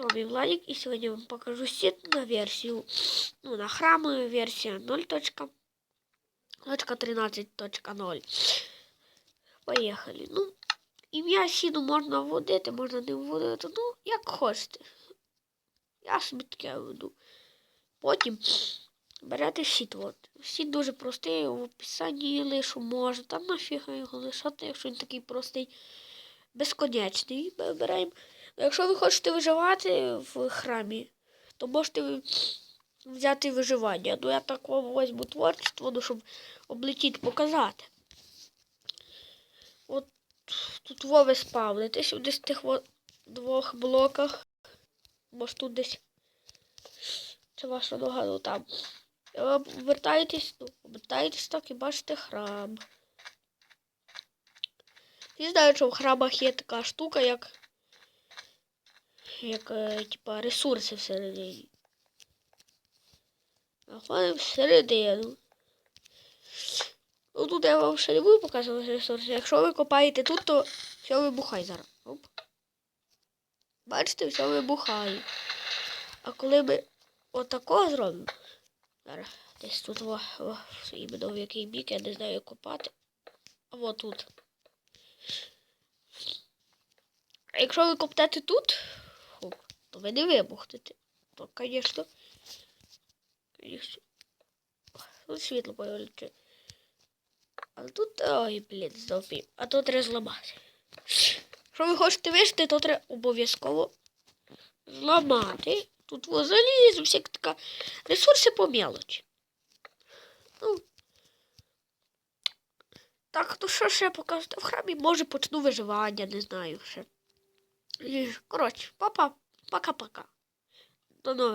С вами Владик, и сегодня я вам покажу сет на версию, ну, на храмовую версия 0.13.0. Поїхали. Ну, ім'я сіду можна вводити, можна не вводити, ну, як хочете. Я собі таке веду. Потім берете щит. От. Щит дуже простий, в описанні лишу можна. Там нафіга його лишати, якщо він такий простий, безконечний. Ми беремо. Ну, Якщо ви хочете виживати в храмі, то можете взяти виживання. Ну я так вам возьму творчество, ну, щоб облетіти, показати. От тут ви спавнитесь десь в тих двох блоках. Може тут десь. Це ваша нога, ну там. Ви Вертаєтесь, ну, вертаєтесь так і бачите храм. Я знаю, що в храмах є така штука, як, як е, типа, ресурси всередині. Заходимо всередину. Ну тут я вам ще не буду показувати ресурси. Якщо ви копаєте тут, то все вибухає зараз. Оп. Бачите, все вибухає. А коли ми отако зробимо, зараз десь тут во, во, іменно в який бік, я не знаю, як копати. А тут. А якщо ви коптете тут, то ви не вибухнете. То, звісно, звісно. Тут світло появляється. А тут, ой, блін, знов. А тут треба зламати. Якщо ви хочете вижити, то треба обов'язково зламати. Тут во залізо, всяка така. Ресурси по мелочі. Ну. Так, ну що ще показати в храмі? Може почну виживання, не знаю ще. Коротше, папа, пока-пока. До нових.